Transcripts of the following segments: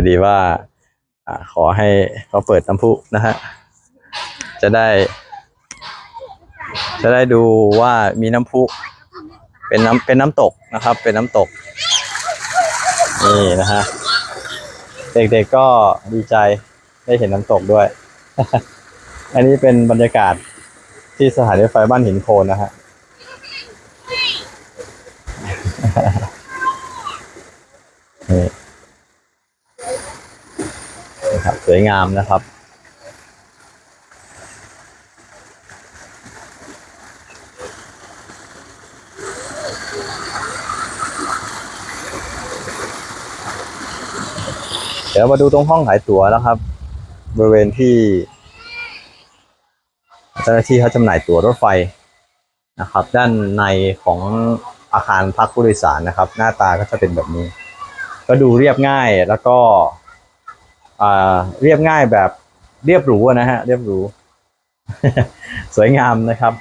อดีว่าอขอให้เขาเปิดน้ำพุนะฮะ จะได้ จะได้ดูว่ามีน้ำพุ เป็นน้ำเป็นน้ำตกนะครับ เป็นน้ำตก นี่นะฮะ เด็กๆก็ดีใจได้เห็นน้ำตกด้วย อันนี้เป็นบรรยากาศที่สถานีรถไฟบ้านหินโคนนะฮะนี่ ครับ สวยงามนะครับ เดี๋ยวมาดูตรงห้องขายตั๋วนะครับ บริเวณที่เจ้าหน้าที่เขาจำหน่ายตั๋วรถไฟนะครับ ด้านในของอาคารพักผู้โดยสารนะครับ หน้าตาก็จะเป็นแบบนี้ ก็ดูเรียบง่ายแล้วก็ เรียบง่ายแบบเรียบหรูนะฮะเรียบหรู สวยงามนะครับ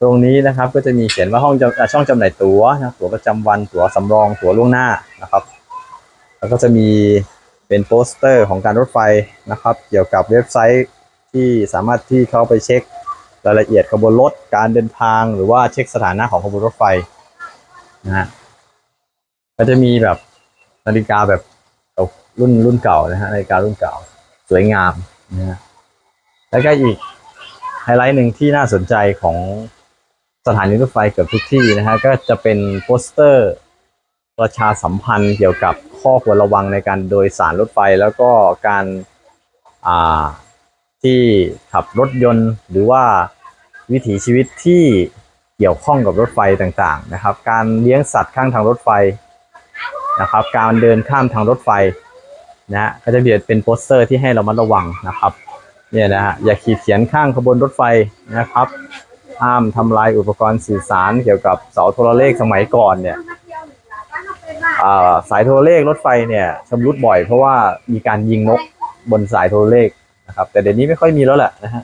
ตรงนี้นะครับก็จะมีเขียนว่าห้องจำช่องจำหน่ายตั๋วนะตั๋วประจำวันตั๋วสำรองตั๋วล่วงหน้านะครับ แล้วก็จะมีเป็นโปสเตอร์ของการรถไฟนะครับ เกี่ยวกับเว็บไซต์ที่สามารถที่เข้าไปเช็ครายละเอียดขบวนรถการเดินทางหรือว่าเช็คสถานะของขบวนรถไฟนะฮะก็จะมีแบบนาฬิกาแบบ รุ่นรุ่นเก่านะฮะนาฬิการุ่นเก่า สวยงามนะฮะแล้วก็อีกไฮไลท์หนึ่งที่น่าสนใจของสถานีรถไฟเกือบทุกที่นะฮะก็จะเป็นโปสเตอร์ประชาสัมพันธ์เกี่ยวกับข้อควรระวังในการโดยสารรถไฟแล้วก็การอ่าที่ขับรถยนต์ หรือว่าวิถีชีวิตที่เกี่ยวข้องกับรถไฟต่างๆนะครับ การเลี้ยงสัตว์ข้างทางรถไฟ นะครับ การเดินข้ามทางรถไฟนะฮะก็จะเป็นโปสเตอร์ที่ให้เรามาระวังนะครับเนี่ยนะฮะอย่าขีดเขียนข้างขบวนรถไฟนะครับห้ามทำลายอุปกรณ์สื่อสารเกี่ยวกับเสาโทรเลขสมัยก่อนเนี่ยอ่าสายโทรเลขรถไฟเนี่ยชำรุดบ่อยเพราะว่ามีการยิงนกบนสายโทรเลขนะครับ แต่เดี๋ยวนี้ไม่ค่อยมีแล้วแหละนะฮะ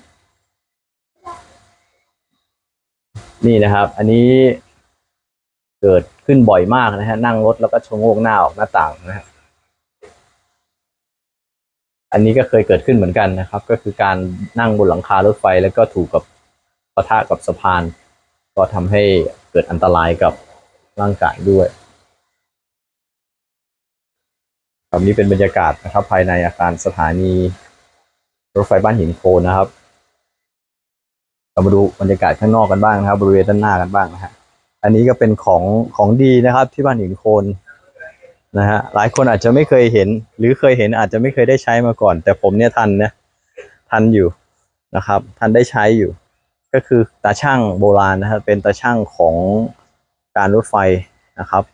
นี่นะครับ อันนี้ เกิดขึ้นบ่อยมากนะฮะนั่งรถแล้วก็ชะโงกหน้าออกหน้าต่างนะฮะอันนี้ก็เคยเกิดขึ้นเหมือนกันนะครับ ก็คือการนั่งบนหลังคารถไฟแล้วก็ถูกกับปะทะกับสะพาน ก็ทำให้เกิดอันตรายกับร่างกายด้วยครับนี่เป็นบรรยากาศนะครับ ภายในอาคารสถานีรถไฟบ้านหินโคนนะครับเรามาดูบรรยากาศข้างนอกกันบ้างนะครับ บริเวณด้านหน้ากันบ้างนะฮะ อันนี้ก็เป็นของของดีนะครับที่บ้านหินโคนนะฮะหลายคนอาจจะไม่เคยเห็น หรือเคยเห็นอาจจะไม่เคยได้ใช้มาก่อน แต่ผมเนี่ยทันนะทันอยู่นะครับ ทันได้ใช้อยู่ ก็คือตาช่างโบราณนะครับเป็นตาช่างของการรถไฟนะครับ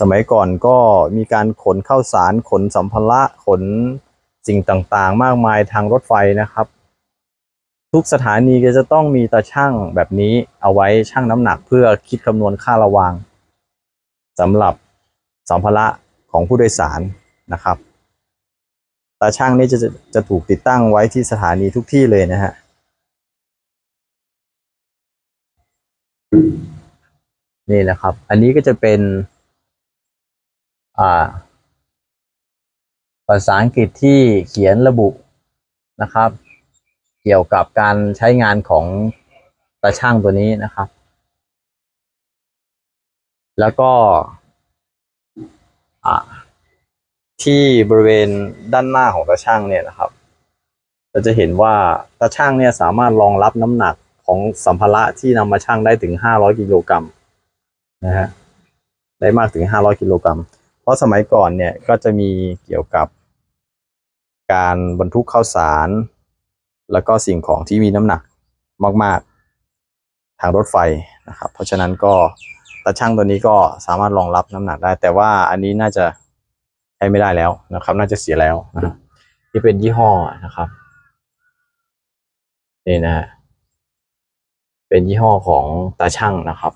สมัยก่อนก็มีการขนข้าวสารขนสัมภาระขนสิ่งต่างๆ มากมายทางรถไฟนะครับ ทุกสถานีก็จะต้องมีตาช่างแบบนี้เอาไว้ชั่งน้ำหนักเพื่อคิดคำนวณค่าระวางสำหรับสัมภาระของผู้โดยสารนะครับ ตาช่างนี่จะจะจะถูกติดตั้งไว้ที่สถานีทุกที่เลยนะฮะนี่นะครับ อันนี้ก็จะเป็น อ่า ภาษาอังกฤษที่เขียนระบุนะครับ เกี่ยวกับการใช้งานของตาช่างตัวนี้นะครับ แล้วก็ที่บริเวณด้านหน้าของตาช่างเนี่ยนะครับเราจะเห็นว่าตาช่างเนี่ยสามารถรองรับน้ำหนักของสัมภาระที่นำมาชั่งได้ถึง 500 กิโลกรัมนะฮะได้มากถึง 500 กิโลกรัม เพราะสมัยก่อนเนี่ยก็จะมีเกี่ยวกับการบรรทุกข้าวสาร แล้วก็สิ่งของที่มีน้ำหนักมาก ๆ ทางรถไฟนะครับ เพราะฉะนั้นก็ตาช่างตัวนี้ก็สามารถรองรับน้ำหนักได้ แต่ว่าอันนี้น่าจะใช้ไม่ได้แล้วนะครับ น่าจะเสียแล้วนะที่เป็นยี่ห้อนะครับนี่นะเป็นยี่ห้อของตาช่างนะครับ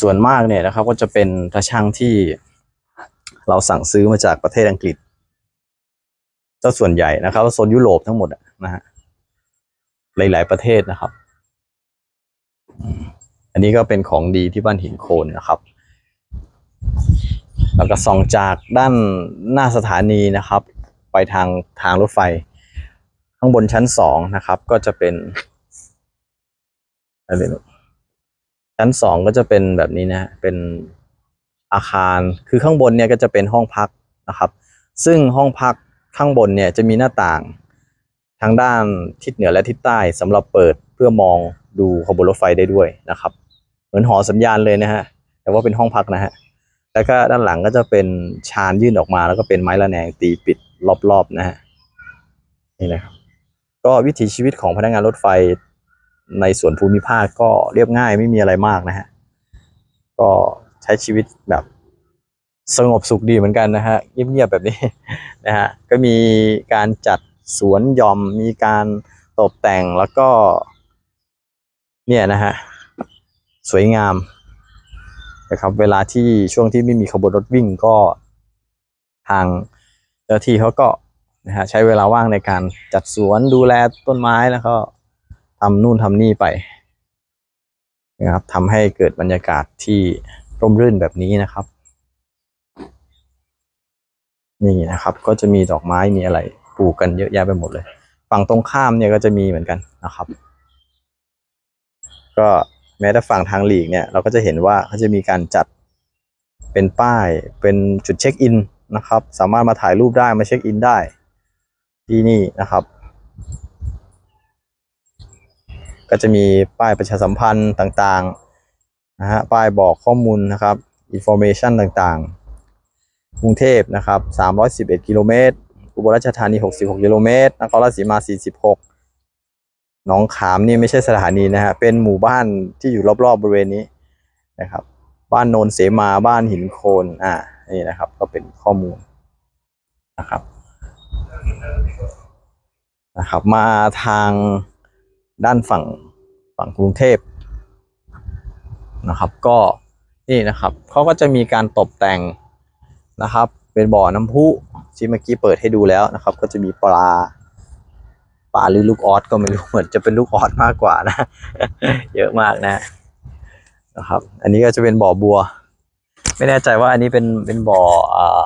ส่วนมากเนี่ยนะครับก็จะเป็นตาช่างที่เราสั่งซื้อมาจากประเทศอังกฤษ เจ้าส่วนใหญ่นะครับโซนยุโรปทั้งหมดนะฮะหลาย ๆ ประเทศนะครับ อันนี้ก็เป็นของดีที่บ้านหินโคนนะครับ แล้วก็ส่องจากด้านหน้าสถานีนะครับ ไปทางทางรถไฟ ข้างบนชั้นสองนะครับ ก็จะเป็นอะไรลูกชั้นสองก็จะเป็นแบบนี้นะฮะเป็นอาคาร คือข้างบนเนี่ยก็จะเป็นห้องพักนะครับ ซึ่งห้องพัก ข้างบนเนี่ยจะมีหน้าต่าง ทางด้านทิศเหนือและทิศใต้สำหรับเปิดเพื่อมองดูขบวนรถไฟได้ด้วยนะครับ เหมือนหอสัญญาณเลยนะฮะแต่ว่าเป็นห้องพักนะฮะแล้วก็ด้านหลังก็จะเป็นชานยื่นออกมา แล้วก็เป็นไม้ระแนงตีปิดรอบๆนะฮะนี่นะครับก็วิถีชีวิตของพนักงานรถไฟในส่วนภูมิภาคก็เรียบง่ายไม่มีอะไรมากนะฮะก็ใช้ชีวิตแบบ สงบสุขดีเหมือนกันนะฮะเงียบๆแบบนี้นะฮะก็มีการจัดสวนยอมมีการตกแต่งแล้วก็ เนี่ยนะฮะสวยงามนะครับ เวลาที่ช่วงที่ไม่มีขบวนรถวิ่งก็ทางเจ้าหน้าที่เขาก็นะฮะใช้เวลาว่างในการจัดสวนดูแลต้นไม้แล้วก็ทำนู่นทำนี่ไปนะครับทำให้เกิดบรรยากาศที่ร่มรื่นแบบนี้นะครับ นี่นะครับ ก็จะมีดอกไม้มีอะไรปลูกกันเยอะแยะไปหมดเลย ฝั่งตรงข้ามเนี่ยก็จะมีเหมือนกันนะครับ ก็แม้แต่ฝั่งทางหลีกเนี่ย เราก็จะเห็นว่าเขาจะมีการจัดเป็นป้ายเป็นจุดเช็คอินนะครับ สามารถมาถ่ายรูปได้มาเช็คอินได้ ที่นี่นะครับ ก็จะมีป้ายประชาสัมพันธ์ต่างๆนะฮะป้ายบอกข้อมูลนะครับอินโฟเมชันต่างๆ กรุงเทพนะครับ311กิโลเมตร อุบลราชธานี 66กิโลเมตร นครราชสีมา 46 หนองขามนี่ไม่ใช่สถานีนะฮะ เป็นหมู่บ้านที่อยู่รอบๆบริเวณนี้นะครับ บ้านโนนเสมา บ้านหินโคน อ่า นี่นะครับ ก็เป็นข้อมูลนะครับ นะครับ มาทางด้านฝั่งฝั่งกรุงเทพนะครับ ก็นี่นะครับ เขาก็จะมีการตกแต่ง นะครับ เป็นบ่อน้ำพุที่เมื่อกี้เปิดให้ดูแล้วนะครับ ก็จะมีปลาปลาหรือลูกออสก็ไม่รู้เหมือนจะเป็นลูกออสมากกว่านะ เยอะมากนะนะครับ อันนี้ก็จะเป็นบ่อบัว ไม่แน่ใจว่าอันนี้เป็นเป็นบ่ออ่า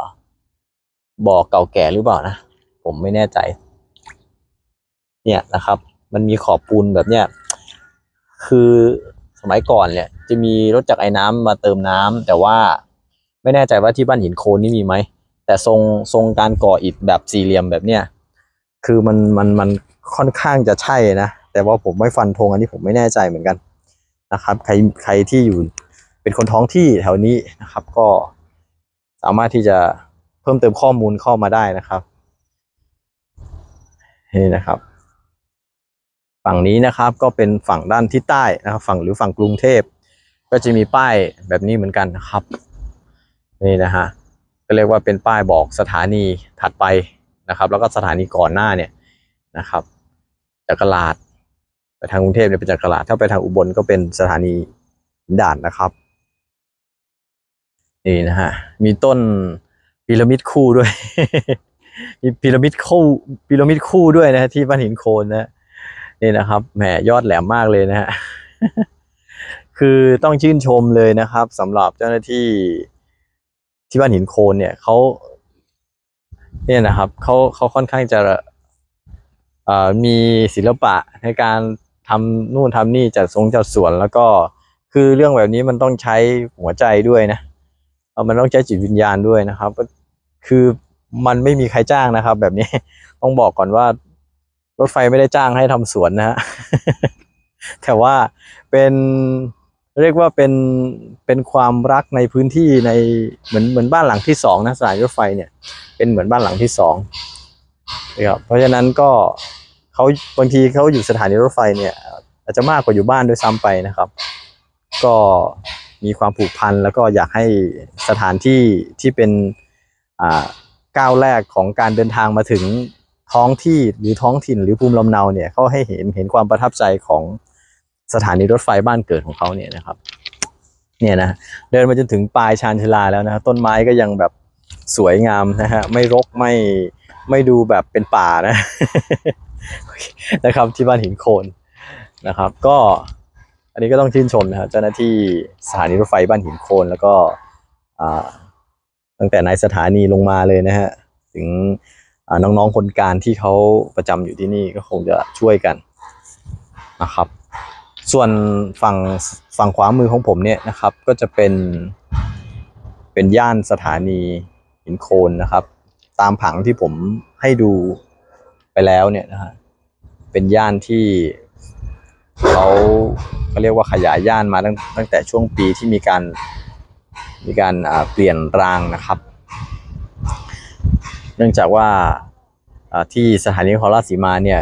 บ่อเก่าแก่หรือเปล่านะผมไม่แน่ใจ เนี่ยนะครับ มันมีขอบปูนแบบเนี้ยคือสมัยก่อนเนี่ย จะมีรถจักรไอ้น้ำมาเติมน้ำแต่ว่า ไม่แน่ใจว่าที่บ้านหินโคนนี่มีไหม แต่ทรงทรงการก่ออิฐแบบสี่เหลี่ยมแบบเนี้ยคือมันมันมันค่อนข้างจะใช่นะ แต่ว่าผมไม่ฟันธงอันนี้ผมไม่แน่ใจเหมือนกันนะครับ ใครใครที่อยู่เป็นคนท้องที่แถวนี้นะครับ ก็สามารถที่จะเพิ่มเติมข้อมูลเข้ามาได้นะครับนี่นะครับ ฝั่งนี้นะครับก็เป็นฝั่งด้านที่ใต้นะครับ ฝั่งหรือฝั่งกรุงเทพ ก็จะมีป้ายแบบนี้เหมือนกันนะครับ นี่นะฮะก็เรียกว่าเป็นป้ายบอกสถานีถัดไปนะครับ แล้วก็สถานีก่อนหน้าเนี่ยนะครับจักรลาดไปทางกรุงเทพเนี่ยเป็นจักรลาดถ้าไปทางอุบลก็เป็นสถานีด่านนะครับนี่นะฮะมีต้นพีระมิดคู่ด้วย มีพีระมิดคู่พีระมิดคู่ด้วยนะฮะที่บ้านหินโคนนะนี่นะครับแหมยอดแหลมมากเลยนะฮะคือต้องชื่นชมเลยนะครับสำหรับเจ้าหน้าที่ ที่บ้านหินโคนเนี่ยเขาเนี่ยนะครับเขาเขาค่อนข้างจะมีศิลปะในการทำนู่นทำนี่จัดทรงจัดสวนแล้วก็คือเรื่องแบบนี้มันต้องใช้หัวใจด้วยนะเออมันต้องใช้จิตวิญญาณด้วยนะครับ คือมันไม่มีใครจ้างนะครับ แบบนี้ต้องบอกก่อนว่ารถไฟไม่ได้จ้างให้ทำสวนนะฮะแต่ว่าเป็น เรียกว่าเป็นเป็นความรักในพื้นที่ในเหมือนเหมือนบ้านหลังที่สองนะสถานีรถไฟเนี่ย เป็นเหมือนบ้านหลังที่สองนะครับเพราะฉะนั้นก็เขาบางทีเขาอยู่สถานีรถไฟเนี่ยอาจจะมากกว่าอยู่บ้านด้วยซ้ำไปนะครับ ก็มีความผูกพันแล้วก็อยากให้สถานที่ที่เป็นอ่าก้าวแรกของการเดินทางมาถึงท้องที่หรือท้องถิ่นหรือภูมิลำเนาเนี่ยเขาให้เห็นเห็นความประทับใจของ สถานีรถไฟบ้านเกิดของเขาเนี่ยนะครับ เนี่ยนะเดินมาจนถึงปลายชานชาลาแล้วนะต้นไม้ก็ยังแบบสวยงามนะฮะไม่รกไม่ไม่ดูแบบเป็นป่านะนะครับที่บ้านหินโคนนะครับ ก็อันนี้ก็ต้องชื่นชมนะครับเจ้าหน้าที่สถานีรถไฟบ้านหินโคนแล้วก็ตั้งแต่ในสถานีลงมาเลยนะฮะถึงน้องๆคนการที่เขาประจำอยู่ที่นี่ก็คงจะช่วยกันนะครับ ส่วนฝั่งฝั่งขวามือของผมเนี่ยนะครับก็จะเป็นเป็นย่านสถานีหินโคนนะครับ ตามผังที่ผมให้ดูไปแล้วเนี่ยนะฮะเป็นย่านที่เขาเขาเรียกว่าขยายย่านมาตั้งตั้งแต่ช่วงปีที่มีการมีการเปลี่ยนรางนะครับ เนื่องจากว่าที่สถานีนครราชสีมาเนี่ย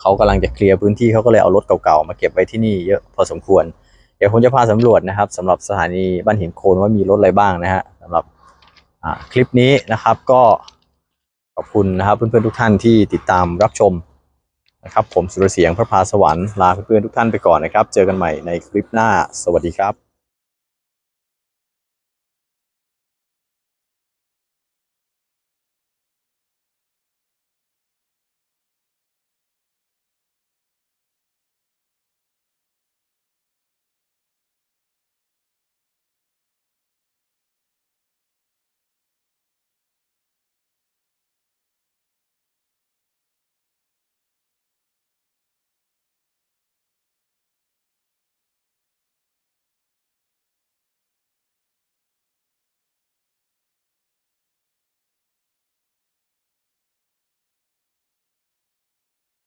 เขากำลังจะเคลียร์พื้นที่เขาก็เลยเอารถเก่าๆมาเก็บไว้ที่นี่เยอะพอสมควร เดี๋ยวผมจะพาสำรวจนะครับสำหรับสถานีบ้านหินโคนว่ามีรถอะไรบ้างนะฮะสำหรับคลิปนี้นะครับก็ขอบคุณนะครับเพื่อนๆทุกท่านที่ติดตามรับชมนะครับผมสุรเสียงพระพาสวรรค์ลาเพื่อนๆทุกท่านไปก่อนนะครับ เจอกันใหม่ในคลิปหน้าสวัสดีครับ